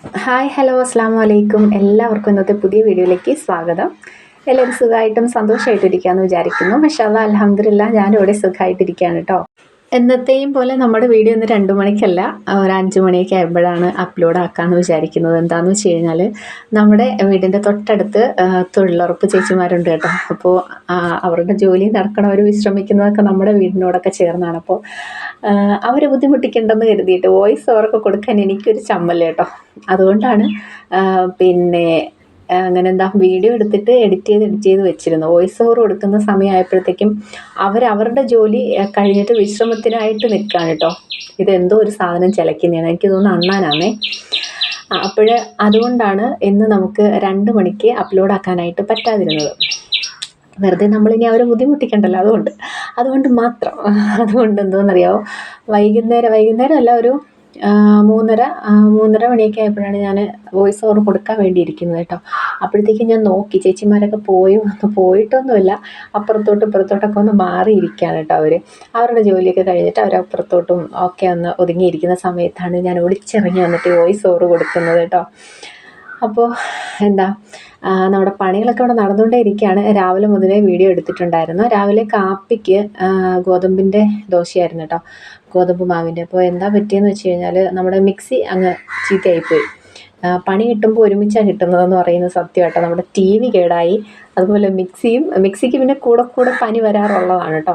Hi hello അസ്സാം വലൈക്കും എല്ലാവർക്കും ഇന്നത്തെ പുതിയ വീഡിയോയിലേക്ക് സ്വാഗതം. എല്ലാവരും സുഖമായിട്ടും സന്തോഷമായിട്ടിരിക്കാമെന്ന് വിചാരിക്കുന്നു. പക്ഷേ അത് അലഹമില്ല ഞാനിവിടെ സുഖമായിട്ടിരിക്കുകയാണ് കേട്ടോ. എന്നത്തെയും പോലെ നമ്മുടെ വീഡിയോ ഇന്ന് രണ്ട് മണിക്കല്ല ഒരു അഞ്ച് മണിയൊക്കെ ആകുമ്പോഴാണ് അപ്ലോഡ് ആക്കാമെന്ന് വിചാരിക്കുന്നത്. എന്താണെന്ന് വെച്ച് കഴിഞ്ഞാൽ നമ്മുടെ വീടിന്റെ തൊട്ടടുത്ത് തൊഴിലുറപ്പ് ചേച്ചിമാരുണ്ട് കേട്ടോ. അപ്പോൾ അവരുടെ ജോലി നടക്കണം അവർ വിശ്രമിക്കുന്നതൊക്കെ നമ്മുടെ വീടിനോടൊക്കെ ചേർന്നാണ്. അപ്പോൾ അവരെ ബുദ്ധിമുട്ടിക്കേണ്ടെന്ന് കരുതിയിട്ട് വോയിസ് അവർക്ക് കൊടുക്കാൻ എനിക്കൊരു ചമ്മൽ കേട്ടോ. അതുകൊണ്ടാണ് പിന്നെ അങ്ങനെ എന്താ വീഡിയോ എടുത്തിട്ട് എഡിറ്റ് ചെയ്ത് എഡിറ്റ് ചെയ്ത് വെച്ചിരുന്നു. വോയിസ് ഓവർ കൊടുക്കുന്ന സമയമായപ്പോഴത്തേക്കും അവർ അവരുടെ ജോലി കഴിഞ്ഞിട്ട് വിശ്രമത്തിനായിട്ട് നിൽക്കുകയാണ് കേട്ടോ. ഇതെന്തോ ഒരു സാധനം ചിലക്കുന്നതാണ് എനിക്ക് തോന്നുന്നു അണ്ണാനാണേ അപ്പോൾ അതുകൊണ്ടാണ് ഇന്ന് നമുക്ക് രണ്ട് മണിക്ക് അപ്ലോഡ് ആക്കാനായിട്ട് പറ്റാതിരുന്നത്. വെറുതെ നമ്മളിനി അവരെ ബുദ്ധിമുട്ടിക്കണ്ടല്ലോ അതുകൊണ്ട്. അതുകൊണ്ട് മാത്രം. അതുകൊണ്ട് എന്തോന്നറിയാമോ വൈകുന്നേരം വൈകുന്നേരം അല്ല ഒരു മൂന്നര മൂന്നര മണിയൊക്കെ ആയപ്പോഴാണ് ഞാൻ വോയിസ് ഓവർ കൊടുക്കാൻ വേണ്ടിയിരിക്കുന്നത് കേട്ടോ. അപ്പോഴത്തേക്കും ഞാൻ നോക്കി ചേച്ചിമാരൊക്കെ പോയി വന്ന് പോയിട്ടൊന്നുമില്ല അപ്പുറത്തോട്ട് ഇപ്പുറത്തോട്ടൊക്കെ ഒന്ന് മാറിയിരിക്കുകയാണ് കേട്ടോ അവർ അവരുടെ ജോലിയൊക്കെ കഴിഞ്ഞിട്ട് അവർ അപ്പുറത്തോട്ടും ഒക്കെ ഒന്ന് ഒതുങ്ങിയിരിക്കുന്ന സമയത്താണ് ഞാൻ ഒളിച്ചിറങ്ങി വന്നിട്ട് വോയിസ് ഓവർ കൊടുക്കുന്നത് കേട്ടോ. അപ്പോൾ എന്താ നമ്മുടെ പണികളൊക്കെ ഇവിടെ നടന്നുകൊണ്ടേ ഇരിക്കുകയാണ് രാവിലെ മുതലേ വീഡിയോ എടുത്തിട്ടുണ്ടായിരുന്നു. രാവിലെ കാപ്പിക്ക് ഗോതമ്പിന്റെ ദോശയായിരുന്നു കേട്ടോ ഗോതമ്പ് മാവിന്റെ അപ്പോൾ എന്താ പറ്റിയെന്ന് വെച്ച് കഴിഞ്ഞാൽ നമ്മുടെ മിക്സി അങ്ങ് ചീത്തയായിപ്പോയി. പണി കിട്ടുമ്പോൾ ഒരുമിച്ചാണ് കിട്ടുന്നതെന്ന് പറയുന്നത് സത്യമായിട്ടോ? നമ്മുടെ ടി വി കേടായി. അതുപോലെ മിക്സിയും മിക്സിക്ക് പിന്നെ കൂടെ കൂടെ പനി വരാറുള്ളതാണ് കേട്ടോ.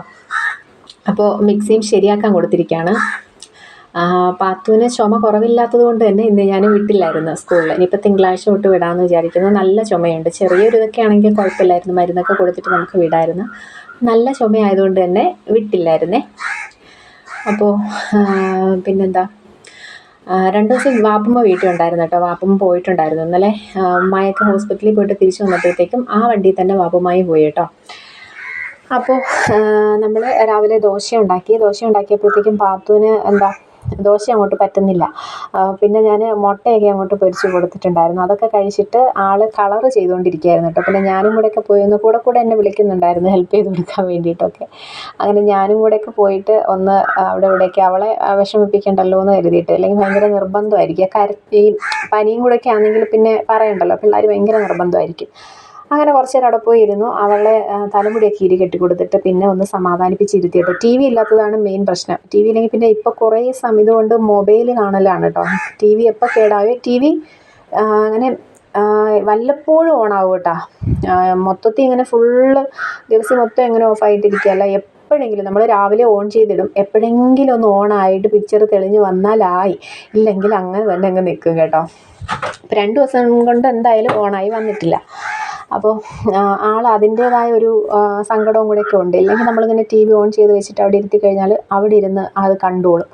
അപ്പോൾ മിക്സിയും ശരിയാക്കാൻ കൊടുത്തിരിക്കുകയാണ്. പാത്തുവിന് ചുമ കുറവില്ലാത്തത് കൊണ്ട് തന്നെ ഇന്ന് ഞാൻ വിട്ടില്ലായിരുന്നു സ്കൂളിൽ ഇനിയിപ്പോൾ തിങ്കളാഴ്ച തൊട്ട് വിടാമെന്ന് വിചാരിക്കുന്നു. നല്ല ചുമയുണ്ട്. ചെറിയൊരു ഇതൊക്കെ ആണെങ്കിൽ കുഴപ്പമില്ലായിരുന്നു. മരുന്നൊക്കെ കൊടുത്തിട്ട് നമുക്ക് വിടായിരുന്നു. നല്ല ചുമയായതുകൊണ്ട് തന്നെ വിട്ടില്ലായിരുന്നേ. അപ്പോൾ പിന്നെന്താ? രണ്ട് ദിവസം വാപ്പമ്മ വീട്ടിൽ ഉണ്ടായിരുന്നു കേട്ടോ. വാപ്പമ്മ പോയിട്ടുണ്ടായിരുന്നു ഇന്നലെ. ഉമ്മായൊക്കെ ഹോസ്പിറ്റലിൽ പോയിട്ട് തിരിച്ചു വന്നപ്പോഴത്തേക്കും ആ വണ്ടിയിൽ തന്നെ വാപ്പമായി പോയി കേട്ടോ. അപ്പോൾ നമ്മൾ രാവിലെ ദോശ ഉണ്ടാക്കി. ദോശ ഉണ്ടാക്കിയപ്പോഴത്തേക്കും പാത്തുവിന് എന്താ ദോശ അങ്ങോട്ട് പറ്റുന്നില്ല. പിന്നെ ഞാൻ മുട്ടയൊക്കെ അങ്ങോട്ട് പൊരിച്ച് കൊടുത്തിട്ടുണ്ടായിരുന്നു. അതൊക്കെ കഴിച്ചിട്ട് ആൾ കളറ് ചെയ്തുകൊണ്ടിരിക്കുകയായിരുന്നു കേട്ടോ. പിന്നെ ഞാനും കൂടെയൊക്കെ പോയി ഒന്ന് കൂടെ കൂടെ എന്നെ വിളിക്കുന്നുണ്ടായിരുന്നു ഹെൽപ്പ് ചെയ്ത് കൊടുക്കാൻ വേണ്ടിയിട്ടൊക്കെ. അങ്ങനെ ഞാനും കൂടെയൊക്കെ പോയിട്ട് ഒന്ന് അവിടെ ഇവിടെയൊക്കെ അവളെ വിഷമിപ്പിക്കണ്ടല്ലോ എന്ന് കരുതിയിട്ട് അല്ലെങ്കിൽ ഭയങ്കര നിർബന്ധമായിരിക്കും. കര പനിയും കൂടെയൊക്കെ ആണെങ്കിൽ പിന്നെ പറയണ്ടല്ലോ. പിള്ളേർ ഭയങ്കര നിർബന്ധമായിരിക്കും. അങ്ങനെ കുറച്ച് നേരം അവിടെ പോയി ഇരുന്നു അവളെ തലമുടിയൊക്കെ ഇരി കെട്ടി കൊടുത്തിട്ട് പിന്നെ ഒന്ന് സമാധാനിപ്പിച്ചിരുത്തിയിട്ട് ടി വി ഇല്ലാത്തതാണ് മെയിൻ പ്രശ്നം. ടി വി ഇല്ലെങ്കിൽ പിന്നെ ഇപ്പോൾ കുറേ സമയം ഇതുകൊണ്ട് മൊബൈൽ കാണലാണ് കേട്ടോ ടി വി എപ്പോൾ കേടാവേ ടി വി അങ്ങനെ വല്ലപ്പോഴും ഓണാവും കേട്ടോ മൊത്തത്തിൽ ഇങ്ങനെ ഫുള്ള് ദിവസം മൊത്തം ഇങ്ങനെ ഓഫായിട്ടിരിക്കുകയല്ല എപ്പോഴെങ്കിലും നമ്മൾ രാവിലെ ഓൺ ചെയ്തിടും. എപ്പോഴെങ്കിലും ഒന്ന് ഓണായിട്ട് പിക്ചർ തെളിഞ്ഞ് വന്നാലായി. ഇല്ലെങ്കിൽ അങ്ങനെ തന്നെ അങ്ങ് നിൽക്കും കേട്ടോ. രണ്ട് ദിവസം കൊണ്ട് എന്തായാലും ഓണായി വന്നിട്ടില്ല. അപ്പോൾ ആൾ അതിന്റേതായ ഒരു സങ്കടവും കൂടെയൊക്കെ ഉണ്ട്. ഇല്ലെങ്കിൽ നമ്മളിങ്ങനെ ടി വി ഓൺ ചെയ്ത് വെച്ചിട്ട് അവിടെ ഇരുത്തി കഴിഞ്ഞാൽ അവിടെ ഇരുന്ന് അത് കണ്ടോളും.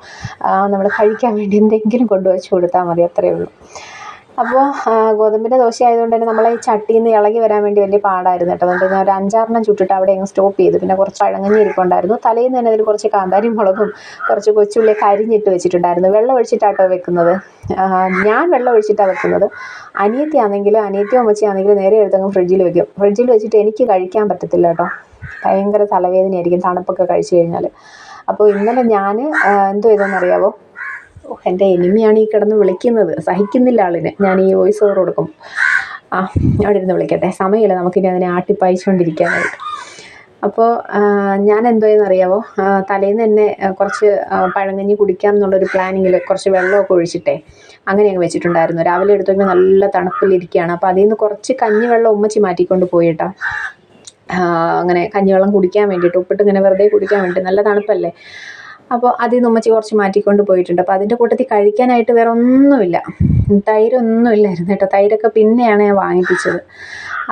നമ്മൾ കഴിക്കാൻ വേണ്ടി എന്തെങ്കിലും കൊണ്ടുവച്ച് കൊടുത്താൽ മതി അത്രയേ ഉള്ളൂ. അപ്പോൾ ഗോതമ്പിന്റെ ദോശ ആയതുകൊണ്ട് തന്നെ നമ്മളെ ഈ ചട്ടിയിൽ നിന്ന് ഇളകി വരാൻ വേണ്ടി വലിയ പാടായിരുന്നു കേട്ടോ. അതുകൊണ്ട് ഞാൻ ഒരു അഞ്ചാറെണ്ണം ചുട്ടിട്ട് അവിടെ അങ്ങ് സ്റ്റോപ്പ് ചെയ്തു. പിന്നെ കുറച്ച് പഴങ്ങഞ്ഞി ഇരിപ്പുണ്ടായിരുന്നു തലേന്ന് തന്നെ അതിൽ കുറച്ച് കാന്താരി മുളകും കുറച്ച് കൊച്ചുള്ളിയൊക്കെ കരിഞ്ഞിട്ട് വെച്ചിട്ടുണ്ടായിരുന്നു. വെള്ളം ഒഴിച്ചിട്ടാട്ടോ വെക്കുന്നത്. ഞാൻ വെള്ളം ഒഴിച്ചിട്ടാണ് വെക്കുന്നത്. അനിയത്തി ആണെങ്കിൽ അനിയത്തിയോ അമ്മച്ചിയാണെങ്കിൽ നേരെ എടുത്തങ്ങ് ഫ്രിഡ്ജിൽ വെക്കും. ഫ്രിഡ്ജിൽ വെച്ചിട്ട് എനിക്ക് കഴിക്കാൻ പറ്റത്തില്ല കേട്ടോ. ഭയങ്കര തലവേദനയായിരിക്കും തണുപ്പൊക്കെ കഴിച്ചു കഴിഞ്ഞാൽ അപ്പോൾ ഇന്നലെ ഞാൻ എന്തോ ചെയ്തെന്നറിയാവോ എന്റെ എനിമിയാണ് ഈ കിടന്ന് വിളിക്കുന്നത്. സഹിക്കുന്നില്ല ആളിനെ. ഞാൻ ഈ വോയിസ് ഓവർ കൊടുക്കും. ആ അവിടെ ഇരുന്ന് വിളിക്കട്ടെ. സമയമില്ല. നമുക്കിനി അതിനെ ആട്ടിപ്പായിച്ചുകൊണ്ടിരിക്കാനായിട്ട് അപ്പോൾ ഞാൻ എന്തോ അറിയാവോ? തലേന്ന് തന്നെ കുറച്ച് പഴങ്കഞ്ഞി കുടിക്കാം എന്നുള്ളൊരു പ്ലാനിങ്ങിൽ കുറച്ച് വെള്ളമൊക്കെ ഒഴിച്ചിട്ടേ അങ്ങനെ അങ്ങ് വെച്ചിട്ടുണ്ടായിരുന്നു. രാവിലെ എടുത്തൊക്കെ നല്ല തണുപ്പിലിരിക്കുകയാണ്. അപ്പോൾ അതിൽ നിന്ന് കുറച്ച് കഞ്ഞിവെള്ളം ഉമ്മച്ചി മാറ്റിക്കൊണ്ട് പോയിട്ടാ. അങ്ങനെ കഞ്ഞിവെള്ളം കുടിക്കാൻ വേണ്ടിയിട്ട് ഉപ്പിട്ട് ഇങ്ങനെ വെറുതെ കുടിക്കാൻ വേണ്ടി നല്ല തണുപ്പല്ലേ? അപ്പോൾ അതിൽ നിന്ന് ഉമ്മച്ചി കുറച്ച് മാറ്റിക്കൊണ്ട് പോയിട്ടുണ്ട്. അപ്പോൾ അതിന്റെ കൂട്ടത്തിൽ കഴിക്കാനായിട്ട് വേറെ ഒന്നുമില്ല. തൈരൊന്നും ഇല്ലായിരുന്നു കേട്ടോ. തൈരൊക്കെ പിന്നെയാണ് ഞാൻ വാങ്ങിപ്പിച്ചത്.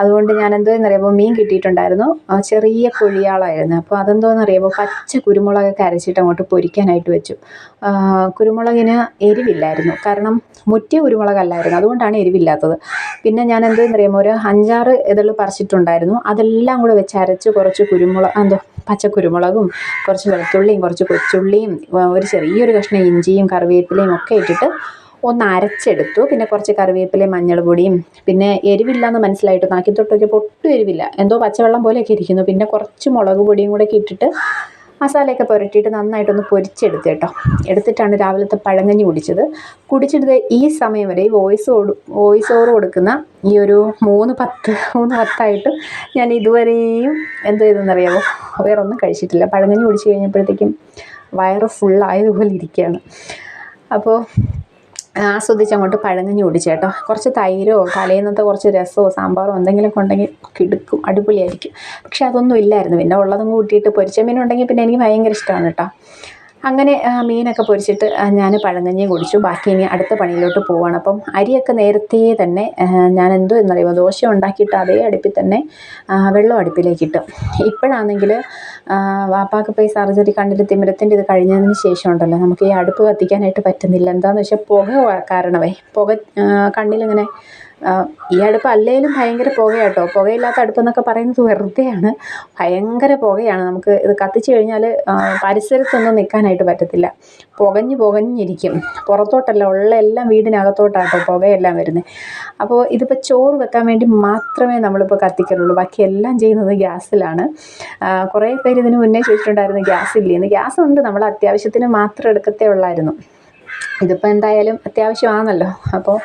അതുകൊണ്ട് ഞാൻ എന്തോയെന്നറിയാമോ മീൻ കിട്ടിയിട്ടുണ്ടായിരുന്നു. ചെറിയ കൊഴിയാളായിരുന്നു അപ്പോൾ അതെന്തോയെന്നറിയാമോ പച്ച കുരുമുളകൊക്കെ അരച്ചിട്ട് അങ്ങോട്ട് പൊരിക്കാനായിട്ട് വെച്ചു. കുരുമുളകിന് എരിവില്ലായിരുന്നു. കാരണം മുറ്റിയ കുരുമുളകല്ലായിരുന്നു. അതുകൊണ്ടാണ് എരിവില്ലാത്തത്. പിന്നെ ഞാൻ എന്തോയെന്നറിയാമോ ഒരു അഞ്ചാറ് ഇതൾ പറിച്ചിട്ടുണ്ടായിരുന്നു. അതെല്ലാം കൂടെ വെച്ച് അരച്ച് കുറച്ച് കുരുമുളക് എന്തോ പച്ചക്കുരുമുളകും കുറച്ച് വെളുത്തുള്ളിയും കുറച്ച് കൊച്ചുള്ളിയും ഒരു ചെറിയൊരു കഷ്ണം ഇഞ്ചിയും കറിവേപ്പിലയും ഒക്കെ ഇട്ടിട്ട് ഒന്ന് അരച്ചെടുത്തു. പിന്നെ കുറച്ച് കറിവേപ്പിലയും മഞ്ഞൾ പൊടിയും പിന്നെ എരിവില്ലാന്ന് മനസ്സിലായിട്ട് നാക്കി തൊട്ട് നോക്കിയപ്പോൾ എരിവില്ല. എന്തോ പച്ചവെള്ളം പോലെയൊക്കെ ഇരിക്കുന്നു. പിന്നെ കുറച്ച് മുളക് പൊടിയും കൂടെ ഒക്കെ ഇട്ടിട്ട് മസാലയൊക്കെ പുരട്ടിയിട്ട് നന്നായിട്ടൊന്ന് പൊരിച്ചെടുത്ത് കേട്ടോ. എടുത്തിട്ടാണ് രാവിലത്തെ പഴങ്കഞ്ഞി കുടിച്ചത്. കുടിച്ചിട്ട് ഈ സമയം വരെ ഈ വോയിസ് വോയിസ് ഓവർ കൊടുക്കുന്ന ഈ ഒരു മൂന്ന് പത്ത് മൂന്ന് പത്തായിട്ട് ഞാൻ ഇതുവരെയും എന്ത് ചെയ്തെന്നറിയാമോ വേറെ ഒന്നും കഴിച്ചിട്ടില്ല. പഴങ്കഞ്ഞി കുടിച്ച് കഴിഞ്ഞപ്പോഴത്തേക്കും വയറ് ഫുള്ളായതുപോലെ ഇരിക്കുകയാണ്. അപ്പോൾ ആസ്വദിച്ച് അങ്ങോട്ട് പഴങ്ങി കുടിച്ചു കേട്ടോ. കുറച്ച് തൈരോ തലേന്നത്തെ കുറച്ച് രസമോ സാമ്പാറോ എന്തെങ്കിലും ഉണ്ടെങ്കിൽ കിടക്കും അടിപൊളിയായിരിക്കും. പക്ഷെ അതൊന്നും ഇല്ലായിരുന്നു. പിന്നെ ഉള്ളതും കൂട്ടിയിട്ട് പൊരിച്ച മീനുണ്ടെങ്കിൽ പിന്നെ എനിക്ക് ഭയങ്കര ഇഷ്ടമാണ് കേട്ടോ. അങ്ങനെ മീനൊക്കെ പൊരിച്ചിട്ട് ഞാൻ പഴങ്കഞ്ഞിയും കുടിച്ചു. ബാക്കി ഇനി അടുത്ത പണിയിലോട്ട് പോവാണ്. അപ്പം അരിയൊക്കെ നേരത്തെ തന്നെ ഞാൻ എന്തോ എന്നറിയുമോ ദോശ ഉണ്ടാക്കിയിട്ട് അതേ അടുപ്പിൽ തന്നെ വെള്ളം അടുപ്പിലേക്ക് ഇട്ടു. ഇപ്പോഴാണെങ്കിൽ വാപ്പാക്ക് പോയി സർജറി കണ്ടിട്ട് തിമിരത്തിന്റെ ഇത് കഴിഞ്ഞതിന് ശേഷം ഉണ്ടല്ലോ നമുക്ക് ഈ അടുപ്പ് കത്തിക്കാനായിട്ട് പറ്റുന്നില്ല. എന്താണെന്ന് വെച്ചാൽ പുക കാരണമേ പുക കണ്ണിലിങ്ങനെ ഈ അടുപ്പ് അല്ലെങ്കിലും ഭയങ്കര പുകയാട്ടോ. പുകയില്ലാത്ത അടുപ്പെന്നൊക്കെ പറയുന്നത് വെറുതെയാണ്. ഭയങ്കര പുകയാണ്. നമുക്ക് ഇത് കത്തിച്ച് കഴിഞ്ഞാൽ പരിസരത്തൊന്നും നിൽക്കാനായിട്ട് പറ്റത്തില്ല. പുകഞ്ഞ് പുകഞ്ഞിരിക്കും. പുറത്തോട്ടല്ല ഉള്ള എല്ലാം വീടിനകത്തോട്ടാട്ടോ പുകയെല്ലാം വരുന്നത് അപ്പോൾ ഇതിപ്പോൾ ചോറ് വെക്കാൻ വേണ്ടി മാത്രമേ നമ്മളിപ്പോൾ കത്തിക്കാറുള്ളൂ ബാക്കി എല്ലാം ചെയ്യുന്നത് ഗ്യാസിലാണ്. കുറേ പേര് ഇതിന് മുന്നേ ചോദിച്ചിട്ടുണ്ടായിരുന്നു ഗ്യാസ് ഇല്ലേന്ന് ഗ്യാസ് ഉണ്ട് നമ്മൾ അത്യാവശ്യത്തിന് മാത്രം എടുക്കത്തേ ഉള്ളായിരുന്നു. ഇതിപ്പോൾ എന്തായാലും അത്യാവശ്യമാണല്ലോ. അപ്പോൾ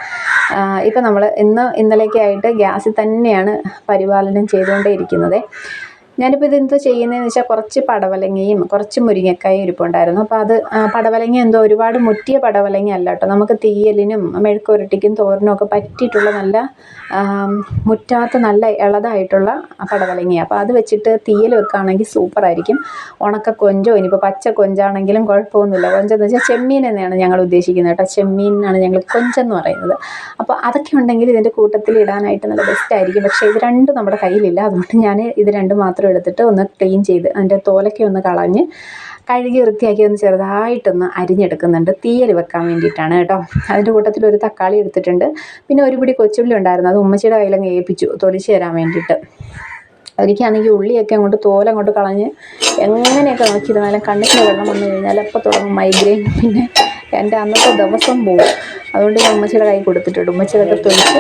ഇപ്പം നമ്മൾ ഇന്ന് ഇന്നലെയൊക്കെ ആയിട്ട് ഗ്യാസിൽ തന്നെയാണ് പരിപാലനം ചെയ്തുകൊണ്ടേ ഇരിക്കുന്നത് ഞാനിപ്പോൾ ഇതെന്തോ ചെയ്യുന്നതെന്ന് വെച്ചാൽ കുറച്ച് പടവലങ്ങയും കുറച്ച് മുരിങ്ങക്കായും ഇരിപ്പുണ്ടായിരുന്നു. അപ്പോൾ അത് പടവലങ്ങ എന്തോ ഒരുപാട് മുറ്റിയ പടവലങ്ങ അല്ല കേട്ടോ. നമുക്ക് തീയലിനും മെഴുക്കുരട്ടിക്കും തോരനും ഒക്കെ പറ്റിയിട്ടുള്ള നല്ല മുറ്റാത്ത നല്ല ഇളതായിട്ടുള്ള പടവലങ്ങയാണ് അപ്പോൾ അത് വെച്ചിട്ട് തീയൽ വെക്കുകയാണെങ്കിൽ സൂപ്പറായിരിക്കും. ഉണക്ക കൊഞ്ചോ ഇനിയിപ്പോൾ പച്ച കൊഞ്ചാണെങ്കിലും കുഴപ്പമൊന്നുമില്ല. കൊഞ്ചെന്ന് വെച്ചാൽ ചെമ്മീൻ തന്നെയാണ് ഞങ്ങൾ ഉദ്ദേശിക്കുന്നത് കേട്ടോ. ചെമ്മീനാണ് ഞങ്ങൾ കൊഞ്ചെന്ന് പറയുന്നത്. അപ്പോൾ അതൊക്കെ ഉണ്ടെങ്കിൽ ഇതിന്റെ കൂട്ടത്തിൽ ഇടാനായിട്ട് നല്ല ബെസ്റ്റായിരിക്കും പക്ഷേ ഇത് രണ്ടും നമ്മുടെ കയ്യിലില്ല. അതുകൊണ്ട് ഞാൻ ഇത് രണ്ടും മാത്രം പാത്രം എടുത്തിട്ട് ഒന്ന് ക്ലീൻ ചെയ്ത് അതിന്റെ തോലൊക്കെ ഒന്ന് കളഞ്ഞ് കഴുകി വൃത്തിയാക്കി ഒന്ന് ചെറുതായിട്ടൊന്ന് അരിഞ്ഞെടുക്കുന്നുണ്ട്. തീയരി വെക്കാൻ വേണ്ടിയിട്ടാണ് കേട്ടോ. അതിന്റെ കൂട്ടത്തിൽ ഒരു തക്കാളി എടുത്തിട്ടുണ്ട്. പിന്നെ ഒരു പിടി കൊച്ചുള്ളി ഉണ്ടായിരുന്നു. അത് ഉമ്മച്ചിയുടെ കയ്യിലങ്ങ് ഏൽപ്പിച്ചു തൊലിച്ച് തരാൻ വേണ്ടിയിട്ട്. എനിക്കാണെങ്കിൽ ഉള്ളിയൊക്കെ അങ്ങോട്ട് തോല തോലങ്ങോട്ട് കളഞ്ഞ് എങ്ങനെയൊക്കെ നോക്കിയിരുന്നാലും കണ്ണിന് വെള്ളം വന്നു കഴിഞ്ഞാൽ അപ്പോൾ തുടങ്ങും മൈഗ്രെയിൻ പിന്നെ എന്റെ അന്നത്തെ ദിവസം പോകും അതുകൊണ്ട് ഞാൻ ഉമ്മച്ചിയുടെ കൈ കൊടുത്തിട്ടുണ്ട്. ഉമ്മച്ചിയുടെ തൊലിച്ച്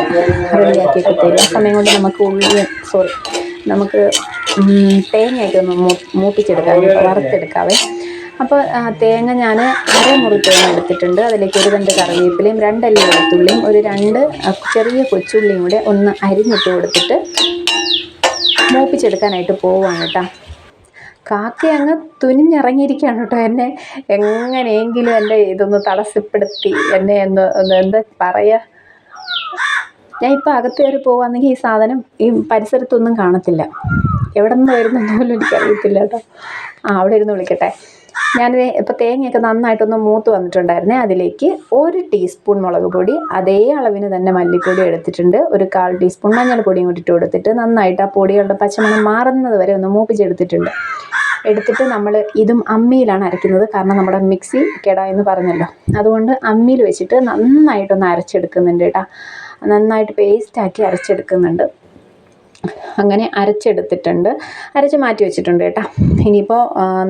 റെഡിയാക്കിയൊക്കെ തരും. സമയം കൊണ്ട് നമുക്ക് ഉള്ളി സോറി നമുക്ക് തേങ്ങയൊക്കെ ഒന്ന് മൂപ്പിച്ചെടുക്കാം വറുത്തെടുക്കാവേ അപ്പോൾ തേങ്ങ ഞാൻ അരമുറി തേങ്ങ എടുത്തിട്ടുണ്ട്. അതിലേക്ക് ഒരു രണ്ട് കറിവേപ്പിലയും രണ്ടല്ലി വെളുത്തുള്ളിയും ഒരു രണ്ട് ചെറിയ കൊച്ചുള്ളിയും കൂടെ ഒന്ന് അരിഞ്ഞിട്ട് കൊടുത്തിട്ട് മൂപ്പിച്ചെടുക്കാനായിട്ട് പോവാണ് കേട്ടോ. കാക്ക അങ്ങ് തുനിഞ്ഞിറങ്ങിയിരിക്കുകയാണ് കേട്ടോ എന്നെ. എങ്ങനെയെങ്കിലും എന്റെ ഇതൊന്ന് തടസ്സപ്പെടുത്തി എന്നെ ഒന്ന് എന്താ പറയുക ഞാൻ ഇപ്പോൾ അകത്ത് കയറി ഈ സാധനം ഈ പരിസരത്തൊന്നും കാണത്തില്ല. എവിടെ നിന്ന് വരുന്നെന്ന് പോലും എനിക്കറിയത്തില്ല കേട്ടോ. ആ അവിടെ ഇരുന്ന് വിളിക്കട്ടെ. ഞാനിത് ഇപ്പോൾ തേങ്ങയൊക്കെ നന്നായിട്ടൊന്ന് മൂത്ത് വന്നിട്ടുണ്ടായിരുന്നേ അതിലേക്ക് ഒരു ടീസ്പൂൺ മുളക് പൊടി അതേ അളവിന് തന്നെ മല്ലിപ്പൊടി എടുത്തിട്ടുണ്ട്. ഒരു കാൽ ടീസ്പൂൺ മഞ്ഞൾപ്പൊടിയും കൂടി ഇട്ട് കൊടുത്തിട്ട് നന്നായിട്ട് ആ പൊടികളുടെ പച്ചമണം മാറുന്നത് വരെ ഒന്ന് മൂപ്പിച്ചെടുത്തിട്ടുണ്ട്. എടുത്തിട്ട് നമ്മൾ ഇതും അമ്മിയിലാണ് അരയ്ക്കുന്നത് കാരണം നമ്മുടെ മിക്സി കേടാ എന്ന് പറഞ്ഞല്ലോ. അതുകൊണ്ട് അമ്മിയിൽ വെച്ചിട്ട് നന്നായിട്ടൊന്ന് അരച്ചെടുക്കുന്നുണ്ട് കേട്ടോ. നന്നായിട്ട് പേസ്റ്റാക്കി അരച്ചെടുക്കുന്നുണ്ട്. അങ്ങനെ അരച്ചെടുത്തിട്ടുണ്ട്. അരച്ച് മാറ്റി വെച്ചിട്ടുണ്ട് കേട്ടോ. ഇനിയിപ്പോൾ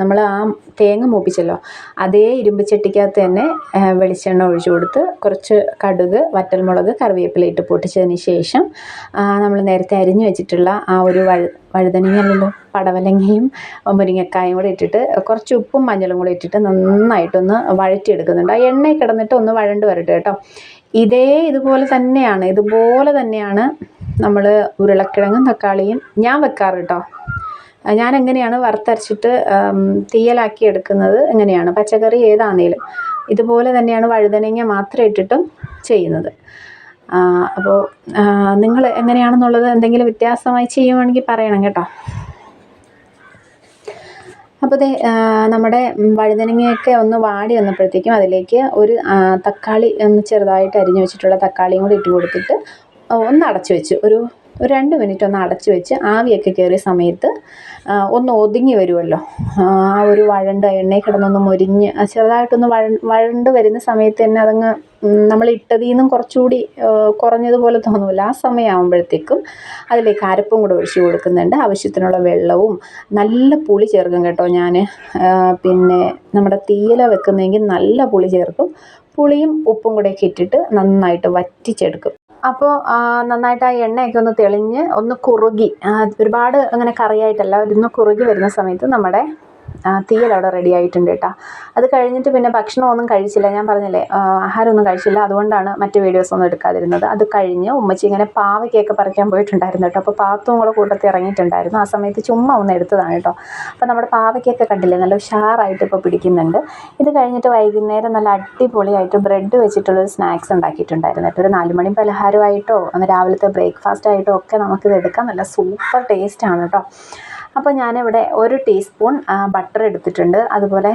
നമ്മൾ ആ തേങ്ങ മൂപ്പിച്ചല്ലോ. അതേ ഇരുമ്പ് ചട്ടിക്കകത്ത് തന്നെ വെളിച്ചെണ്ണ ഒഴിച്ചു കൊടുത്ത് കുറച്ച് കടുക് വറ്റൽമുളക് കറിവേപ്പില ഇട്ട് പൊട്ടിച്ചതിന് ശേഷം നമ്മൾ നേരത്തെ അരിഞ്ഞു വെച്ചിട്ടുള്ള ആ ഒരു വഴു വഴുതനങ്ങയല്ലോ പടവലങ്ങയും മുരിങ്ങക്കായും കൂടെ ഇട്ടിട്ട് കുറച്ച് ഉപ്പും മഞ്ഞളും കൂടെ ഇട്ടിട്ട് നന്നായിട്ടൊന്ന് വഴറ്റിയെടുക്കുന്നുണ്ട്. ആ എണ്ണയിൽ കിടന്നിട്ട് ഒന്ന് വഴണ്ട് വരട്ടെ കേട്ടോ. ഇതേ ഇതുപോലെ തന്നെയാണ് ഇതുപോലെ തന്നെയാണ് നമ്മൾ ഉരുളക്കിഴങ്ങും തക്കാളിയും ഞാൻ വെക്കാറ് കേട്ടോ ഞാൻ എങ്ങനെയാണ് വറുത്തരച്ചിട്ട് തീയലാക്കി എടുക്കുന്നത് എങ്ങനെയാണ്? പച്ചക്കറി ഏതാണേലും. ഇതുപോലെ തന്നെയാണ് വഴുതനങ്ങ മാത്രം ഇട്ടിട്ടും ചെയ്യുന്നത്. അപ്പോൾ നിങ്ങൾ എങ്ങനെയാണെന്നുള്ളത് എന്തെങ്കിലും വ്യത്യാസമായി ചെയ്യുവാണെങ്കിൽ പറയണം കേട്ടോ. അപ്പോൾ ദേ നമ്മുടെ വഴുതനങ്ങയൊക്കെ ഒന്ന് വാടി വന്നപ്പോഴത്തേക്കും അതിലേക്ക് ഒരു തക്കാളി ഒന്ന് ചെറുതായിട്ട് അരിഞ്ഞു വെച്ചിട്ടുള്ള തക്കാളിയും കൂടി ഇട്ട് കൊടുത്തിട്ട് ഒന്ന് അടച്ചു വെച്ചു. ഒരു ഒരു രണ്ട് മിനിറ്റ് ഒന്ന് അടച്ചു വെച്ച് ആവിയൊക്കെ കയറിയ സമയത്ത് ഒന്ന് ഒതുങ്ങി വരുമല്ലോ ആ ഒരു വഴണ്ട എണ്ണയിൽ കിടന്നൊന്ന് മുരിഞ്ഞ് ചെറുതായിട്ടൊന്ന് വഴ വഴണ്ട് വരുന്ന സമയത്ത് തന്നെ അതങ്ങ് നമ്മൾ ഇട്ടതിൽ നിന്നും കുറച്ചുകൂടി കുറഞ്ഞതുപോലെ തോന്നുമല്ലോ ആ സമയമാകുമ്പോഴത്തേക്കും അതിലേക്ക് അരപ്പും കൂടെ ഒഴിച്ചു കൊടുക്കുന്നുണ്ട്. ആവശ്യത്തിനുള്ള വെള്ളവും നല്ല പുളി ചേർക്കും കേട്ടോ ഞാൻ പിന്നെ നമ്മുടെ തീയില വെക്കുന്നതെങ്കിൽ നല്ല പുളി ചേർക്കും. പുളിയും ഉപ്പും കൂടെയൊക്കെ ഇട്ടിട്ട് നന്നായിട്ട് വറ്റിച്ചെടുക്കും. അപ്പോൾ നന്നായിട്ട് ആ എണ്ണയൊക്കെ ഒന്ന് തെളിഞ്ഞ് ഒന്ന് കുറുകി ഒരുപാട് അങ്ങനെ കറിയായിട്ടല്ല ഒന്ന് കുറുകി വരുന്ന സമയത്ത് നമ്മുടെ തീയൽ അവിടെ റെഡി ആയിട്ടുണ്ട് കേട്ടോ അത് കഴിഞ്ഞിട്ട് പിന്നെ ഭക്ഷണമൊന്നും കഴിച്ചില്ല. ഞാൻ പറഞ്ഞില്ലേ ആഹാരമൊന്നും കഴിച്ചില്ല. അതുകൊണ്ടാണ് മറ്റ് വീഡിയോസ് ഒന്നും എടുക്കാതിരുന്നത്. അത് കഴിഞ്ഞ് ഉമ്മച്ചി ഇങ്ങനെ പാവയ്ക്കൊക്കെ പറിക്കാൻ പോയിട്ടുണ്ടായിരുന്നു കേട്ടോ അപ്പോൾ പാത്തും കൂടെ കൂട്ടത്തിൽ ഇറങ്ങിയിട്ടുണ്ടായിരുന്നു. ആ സമയത്ത് ചുമ്മാ ഒന്ന് എടുത്തതാണ് കേട്ടോ അപ്പോൾ നമ്മുടെ പാവയ്ക്കൊക്കെ കണ്ടില്ലേ നല്ല ഉഷാറായിട്ട് ഇപ്പോൾ പിടിക്കുന്നുണ്ട്. ഇത് കഴിഞ്ഞിട്ട് വൈകുന്നേരം നല്ല അടിപൊളിയായിട്ട് ബ്രെഡ് വെച്ചിട്ടുള്ളൊരു സ്നാക്സ് ഉണ്ടാക്കിയിട്ടുണ്ടായിരുന്നു കേട്ടോ ഒരു നാലുമണി പലഹാരമായിട്ടോ അന്ന് രാവിലത്തെ ബ്രേക്ക്ഫാസ്റ്റ് ആയിട്ടോ ഒക്കെ നമുക്കിത് എടുക്കാം നല്ല സൂപ്പർ ടേസ്റ്റ് ആണ് കേട്ടോ അപ്പോൾ ഞാനിവിടെ ഒരു ടീസ്പൂൺ ബട്ടർ എടുത്തിട്ടുണ്ട്. അതുപോലെ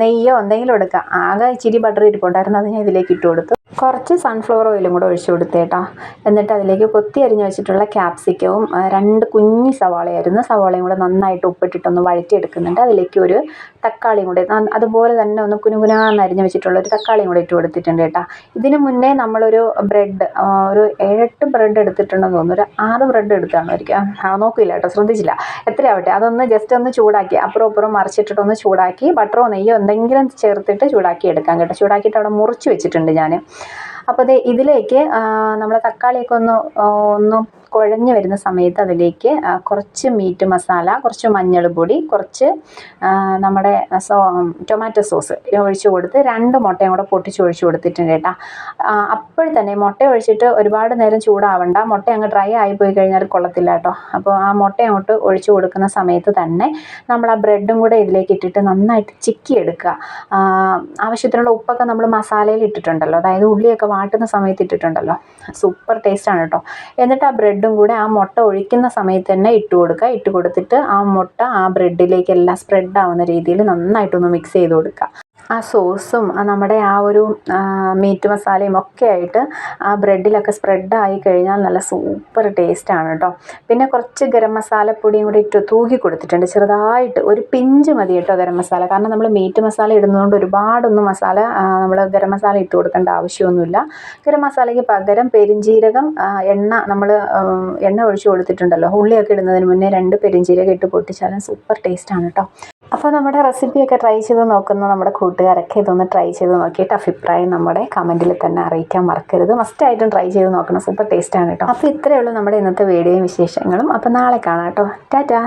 നെയ്യോ എന്തെങ്കിലും എടുക്കാം. ആകെ ഇച്ചിരി ബട്ടർ ഇരിപ്പുണ്ടായിരുന്നു അത് ഞാൻ ഇതിലേക്ക് ഇട്ട് കൊടുത്തു കുറച്ച് സൺഫ്ലവർ ഓയിലും കൂടെ ഒഴിച്ചു കൊടുത്തേട്ടാ എന്നിട്ട് അതിലേക്ക് കൊത്തി അരിഞ്ഞ് വെച്ചിട്ടുള്ള ക്യാപ്സിക്കവും രണ്ട് കുഞ്ഞി സവാളയായിരുന്നു. സവാളയും കൂടെ നന്നായിട്ട് ഉപ്പിട്ടിട്ടൊന്ന് വഴറ്റിയെടുക്കുന്നുണ്ട്. അതിലേക്ക് ഒരു തക്കാളിയും കൂടെ അതുപോലെ തന്നെ ഒന്ന് കുനുകുനാന്ന് അരിഞ്ഞ് വെച്ചിട്ടുള്ള ഒരു തക്കാളിയും കൂടെ ഇട്ട് കൊടുത്തിട്ടുണ്ട് കേട്ടോ ഇതിന് മുന്നേ നമ്മളൊരു ബ്രെഡ് ഒരു ഏഴെട്ട് ബ്രെഡ് എടുത്തിട്ടുണ്ടെന്ന് തോന്നുന്നു. ഒരു ആറ് ബ്രെഡ് എടുത്താണ് ആ നോക്കില്ല കേട്ടോ ശ്രദ്ധിച്ചില്ല. എത്രയാവട്ടെ? അതൊന്ന് ജസ്റ്റ് ഒന്ന് ചൂടാക്കി അപ്പുറം അപ്പുറം മറിച്ചിട്ടിട്ടൊന്ന് ചൂടാക്കി ബട്ടറോ നെയ്യോ എന്തെങ്കിലും ചേർത്തിട്ട് ചൂടാക്കി എടുക്കാം കേട്ടോ. ചൂടാക്കിയിട്ട് അവിടെ മുറിച്ച് വെച്ചിട്ടുണ്ട് ഞാൻ അപ്പോൾ ദേ ഇതിലേക്ക് നമ്മൾ തക്കാളിയൊക്കെ ഒന്ന് ഒന്ന് കുഴഞ്ഞ് വരുന്ന സമയത്ത് അതിലേക്ക് കുറച്ച് മീറ്റ് മസാല കുറച്ച് മഞ്ഞൾപ്പൊടി കുറച്ച് നമ്മുടെ സോ ടൊമാറ്റോ സോസ് ഒഴിച്ച് കൊടുത്ത് രണ്ട് മുട്ടയും കൂടെ പൊട്ടിച്ച് ഒഴിച്ച് കൊടുത്തിട്ടുണ്ട് കേട്ടോ. അപ്പോൾ തന്നെ മുട്ട ഒഴിച്ചിട്ട് ഒരുപാട് നേരം ചൂടാവണ്ട. മുട്ട അങ്ങ് ഡ്രൈ ആയി പോയി കഴിഞ്ഞാൽ കൊള്ളത്തില്ല കേട്ടോ. അപ്പോൾ ആ മുട്ട അങ്ങോട്ട് ഒഴിച്ച് കൊടുക്കുന്ന സമയത്ത് തന്നെ നമ്മൾ ആ ബ്രെഡും കൂടെ ഇതിലേക്ക് ഇട്ടിട്ട് നന്നായിട്ട് ചിക്കി എടുക്കുക ആവശ്യത്തിനുള്ള ഉപ്പൊക്കെ നമ്മൾ മസാലയിൽ ഇട്ടിട്ടുണ്ടല്ലോ. അതായത് ഉള്ളിയൊക്കെ വാട്ടുന്ന സമയത്ത് ഇട്ടിട്ടുണ്ടല്ലോ. സൂപ്പർ ടേസ്റ്റാണ് കേട്ടോ. എന്നിട്ട് ആ ബ്രെഡും കൂടെ ആ മുട്ട ഒഴിക്കുന്ന സമയത്ത് തന്നെ ഇട്ട് കൊടുക്കുക. ഇട്ട് കൊടുത്തിട്ട് ആ മുട്ട ആ ബ്രെഡിലേക്ക് എല്ലാം സ്പ്രെഡ് ആവുന്ന രീതിയിൽ നന്നായിട്ടൊന്ന് മിക്സ് ചെയ്ത് കൊടുക്കുക. ആ സോസും നമ്മുടെ ആ ഒരു മീറ്റ് മസാലയും ഒക്കെ ആയിട്ട് ആ ബ്രെഡിലൊക്കെ സ്പ്രെഡ് ആയി കഴിഞ്ഞാൽ നല്ല സൂപ്പർ ടേസ്റ്റാണ് കേട്ടോ പിന്നെ കുറച്ച് ഗരം മസാലപ്പൊടിയും കൂടി ഇട്ട് തൂക്കി കൊടുത്തിട്ടുണ്ട്. ചെറുതായിട്ട് ഒരു പിഞ്ച് മതി കേട്ടോ ഗരം മസാല കാരണം നമ്മൾ മീറ്റ് മസാല ഇടുന്നതുകൊണ്ട് ഒരുപാടൊന്നും മസാല നമ്മൾ ഗരം മസാല ഇട്ട് കൊടുക്കേണ്ട ആവശ്യമൊന്നുമില്ല. ഗരം മസാലയ്ക്ക് പകരം പെരിഞ്ജീരകം ആ, എണ്ണ നമ്മൾ എണ്ണ ഒഴിച്ച് കൊടുത്തിട്ടുണ്ടല്ലോ. ഉള്ളിയൊക്കെ ഇടുന്നതിന് മുന്നേ രണ്ട് പെരിഞ്ജീരകം ഇട്ട് പൊട്ടിച്ചാലും സൂപ്പർ ടേസ്റ്റാണ് കേട്ടോ അപ്പോൾ നമ്മുടെ റെസിപ്പിയൊക്കെ ട്രൈ ചെയ്ത് നോക്കുന്ന നമ്മുടെ കൂട്ടുകാരൊക്കെ ഇതൊന്ന് ട്രൈ ചെയ്ത് നോക്കിയിട്ട് അഭിപ്രായം നമ്മുടെ കമന്റിൽ തന്നെ അറിയിക്കാൻ മറക്കരുത്. മസ്റ്റായിട്ടും ട്രൈ ചെയ്ത് നോക്കണം. സൂപ്പർ ടേസ്റ്റാണ് കേട്ടോ. അപ്പോൾ ഇത്രയേ ഉള്ളൂ നമ്മുടെ ഇന്നത്തെ വീഡിയോയും വിശേഷങ്ങളും. അപ്പോൾ നാളെ കാണാം കേട്ടോ. ടാറ്റാ